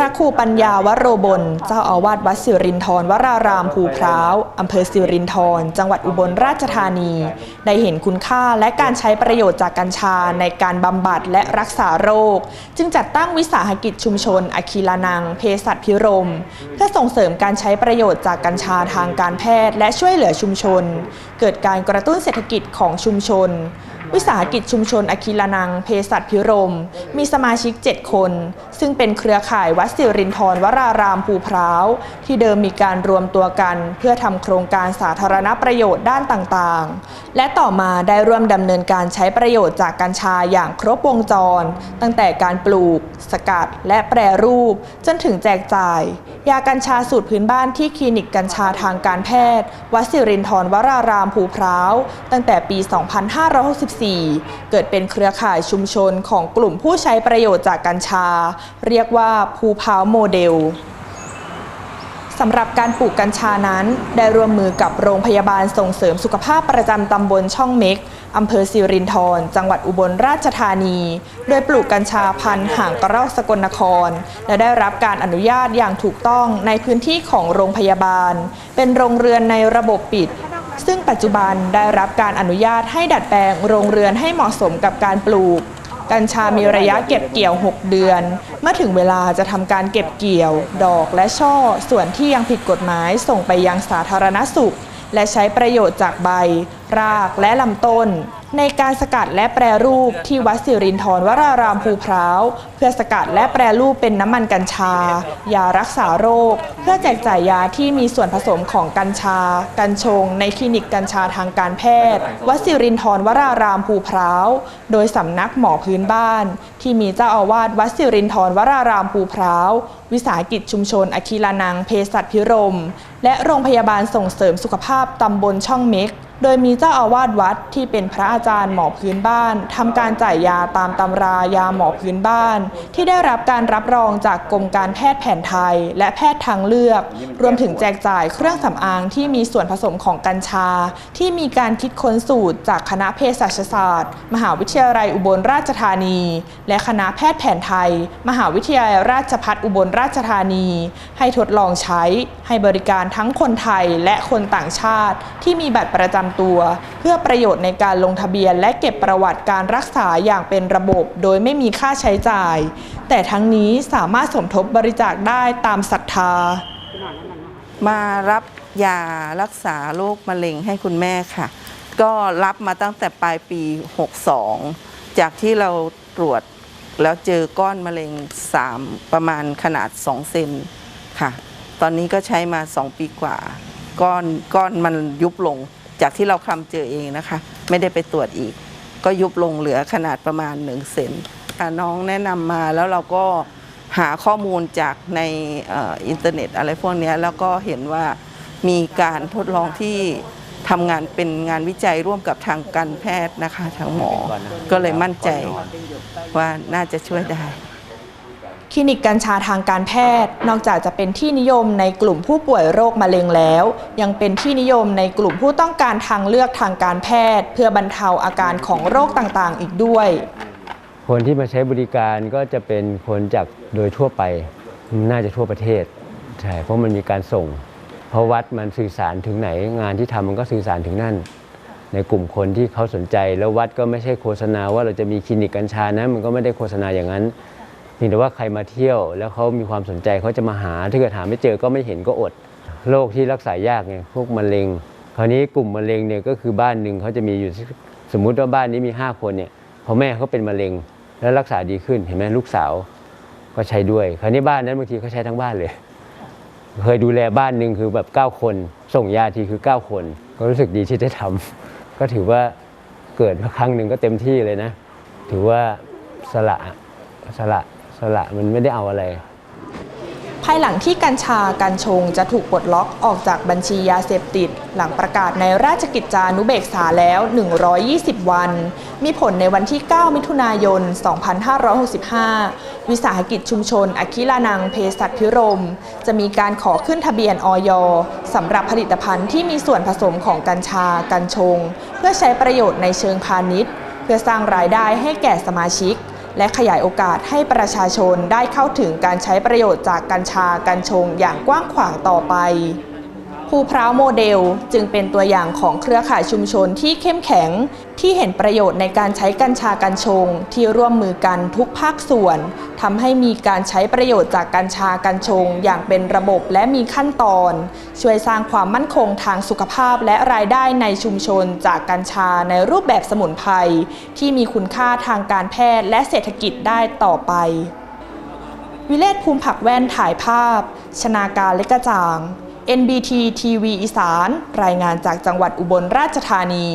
ระครูปัญญาวโรบล เจ้าอาวาสวัดสิรินทรวรารามภูพร้าวอำเภอสิรินทรจังหวัดอุบลราชธานี ได้เห็นคุณค่าและการใช้ประโยชน์จากกัญชาในการบำบัดและรักษาโรค จึงจัดตั้งวิสาหกิจชุมชน อคีลานัง เภสัชพิรม เพื่อส่งเสริมการใช้ประโยชน์จากกัญชาทางการแพทย์ และช่วยเหลือชุมชน เกิดการกระตุ้นเศรษฐกิจของชุมชน วิสาหกิจชุมชนอคิลานัง เภสัชพิรม มีสมาชิก 7 คน ซึ่งเป็นเครือข่ายวัดสิรินทรวรารามภูพร้าว ที่เดิมมีการรวมตัวกัน เพื่อทำโครงการสาธารณประโยชน์ด้านต่างๆ และต่อมาได้ร่วมดำเนินการใช้ประโยชน์จากกัญชาอย่างครบวงจร ตั้งแต่การปลูก สกัด และแปรรูป จนถึงแจกจ่าย ยากัญชาสูตรพื้นบ้านที่คลินิกกัญชาทางการแพทย์ วัดสิรินทรวรารามภูพร้าว ตั้งแต่ปี 2564เกิดเป็นเครือข่ายชุมชนของกลุ่มผู้ใช้ประโยชน์จากกัญชา เรียกว่าภูพาวโมเดลสำหรับการปลูกกัญชานั้น ได้ร่วมมือกับโรงพยาบาลส่งเสริมสุขภาพประจำตำบลช่องเม็กอำเภอสิรินธรจังหวัดอุบลราชธานี โดยปลูกกัญชาพันธุ์ห่างกระรอกสกลนคร และได้รับการอนุญาตอย่างถูกต้องในพื้นที่ของโรงพยาบาล เป็นโรงเรือนในระบบปิด ซึ่งปัจจุบันได้รับการอนุญาตให้ดัดแปลงโรงเรือนให้เหมาะสมกับการปลูก กัญชามีระยะเก็บเกี่ยว 6 เดือน เมื่อถึงเวลาจะทำการเก็บเกี่ยว ดอกและช่อ ส่วนที่ยังผิดกฎหมายส่งไปยังสาธารณสุข และใช้ประโยชน์จากใบ รากและลำต้น ในการสกัดและแปรรูปที่วัดสิรินทรวรารามภูพร้าวเพื่อสกัดและแปรรูปเป็นน้ำมันกัญชา ยารักษาโรค เพื่อแจกจ่ายยาที่มีส่วนผสมของกัญชา กัญชง ในคลินิกกัญชาทางการแพทย์ วัดสิรินทรวรารามภูพร้าวโดยสำนักหมอพื้นบ้าน ที่มีเจ้าอาวาสวัดสิรินทรวรารามภูพร้าววิสาหกิจชุมชนอคีลานังเภสัชพิรม และโรงพยาบาลส่งเสริมสุขภาพตำบลช่องเม็ก โดยมีเจ้าอาวาสวัดที่เป็นพระอาจารย์หมอพื้นบ้านทำการจ่ายยาตามตำรายาหมอพื้นบ้าน ที่ได้รับการรับรองจากกรมการแพทย์แผนไทย และแพทย์ทางเลือก รวมถึงแจกจ่ายเครื่องสำอางที่มีส่วนผสมของกัญชา ที่มีการคิดค้นสูตรจากคณะเภสัชศาสตร์ มหาวิทยาลัยอุบลราชธานี และคณะแพทย์แผนไทย มหาวิทยาลัยราชภัฏอุบลราชธานี ให้ทดลองใช้ ให้บริการทั้งคนไทยและคนต่างชาติ ที่มีบัตรประจำตัว เพื่อประโยชน์ในการลงทะเบียนและเก็บประวัติการรักษาอย่างเป็นระบบ โดยไม่มีค่าใช้จ่าย แต่ทั้งนี้สามารถสมทบบริจาคได้ตามศรัทธา มารับยารักษาโรคมะเร็งให้คุณแม่ค่ะ ก็รับมาตั้งแต่ปลายปี 62 จากที่เราตรวจแล้วเจอก้อนมะเร็ง 3 ประมาณขนาด 2 เซนค่ะ ตอนนี้ก็ใช้มา 2 ปีกว่า ก้อนก้อนมันยุบลง จากที่เราคลำเจอเองนะคะ ไม่ได้ไปตรวจอีก ก็ยุบลงเหลือขนาดประมาณ1เซนค่ะน้องแนะนำมาแล้วเราก็หาข้อมูลจากในเอ่ออินเทอร์เน็ตอะไรพวกเนี้ยแล้วก็เห็นว่ามีการทดลองที่ทำงานเป็นงานวิจัยร่วมกับทางการแพทย์นะคะทางหมอ ก็เลยมั่นใจว่าน่าจะช่วยได้ คลินิกกัญชาทางการแพทย์ นอกจากจะเป็นที่นิยมในกลุ่มผู้ป่วยโรคมะเร็งแล้ว ยังเป็นที่นิยมในกลุ่มผู้ต้องการทางเลือกทางการแพทย์ เพื่อบรรเทาอาการของโรคต่างๆ อีกด้วย คนที่มาใช้บริการก็จะเป็นคนจากโดยทั่วไปน่าจะทั่วประเทศใช่เพราะมันมีการส่ง เพราะวัดมันสื่อสารถึงไหน งานที่ทำมันก็สื่อสารถึงนั่น ในกลุ่มคนที่เขาสนใจแล้ววัดก็ไม่ใช่โฆษณาว่าเราจะมีคลินิกกัญชานะมันก็ไม่ได้โฆษณาอย่างนั้น พียงแต่ว่าใครมาเที่ยวแล้วเขามีความสนใจเขาจะมาหาถ้าเกิดหาไม่เจอก็ไม่เห็นก็อดโรคที่รักษายากไงพวกมะเร็ง คราวนี้กลุ่มมะเร็งเนี่ยก็คือบ้านหนึ่งเขาจะมีอยู่สมมุติว่าบ้านนี้มี 5 คนเนี่ยพอแม่เขาเป็นมะเร็งแล้วรักษาดีขึ้นเห็นไหมลูกสาวก็ใช้ด้วย คราวนี้บ้านนั้นบางทีเขาใช้ทั้งบ้านเลย เคยดูแลบ้านหนึ่งคือแบบ 9 คน ส่งยาทีคือ 9 คน ก็รู้สึกดีที่ได้ทำก็ถือว่าเกิดมาครั้งหนึ่งก็เต็มที่เลยนะ ถือว่าสละสละ สละมันไม่ได้เอาอะไร ภายหลังที่กัญชากัญชงจะถูกปลดล็อกออกจากบัญชียาเสพติด หลังประกาศในราชกิจจานุเบกษาแล้ว 120 วัน มีผลในวันที่ 9 มิถุนายน 2565 วิสาหกิจชุมชน อคิลานังเภสัชพิรม จะมีการขอขึ้นทะเบียนออยสำหรับผลิตภัณฑ์ที่มีส่วนผสมของกัญชา กัญชง เพื่อใช้ประโยชน์ในเชิงพาณิชย์ เพื่อสร้างรายได้ให้แก่สมาชิก และขยายโอกาสให้ประชาชนได้เข้าถึงการใช้ประโยชน์จากกัญชากัญชงอย่างกว้างขวางต่อไป ภูพร้าวโมเดลจึงเป็นตัวอย่างของเครือข่ายชุมชนที่เข้มแข็ง ที่เห็นประโยชน์ในการใช้กัญชากัญชง ที่ร่วมมือกันทุกภาคส่วนทำให้มีการใช้ประโยชน์จากกัญชากัญชง อย่างเป็นระบบและมีขั้นตอน ช่วยสร้างความมั่นคงทางสุขภาพและรายได้ในชุมชนจากกัญชาในรูปแบบสมุนไพรที่มีคุณค่าทางการแพทย์และเศรษฐกิจได้ต่อไป วิเลศภูมิผักแว่นถ่ายภาพ ชนาการเล็กกระจ่าง NBT TV อีสาน รายงานจากจังหวัดอุบลราชธานี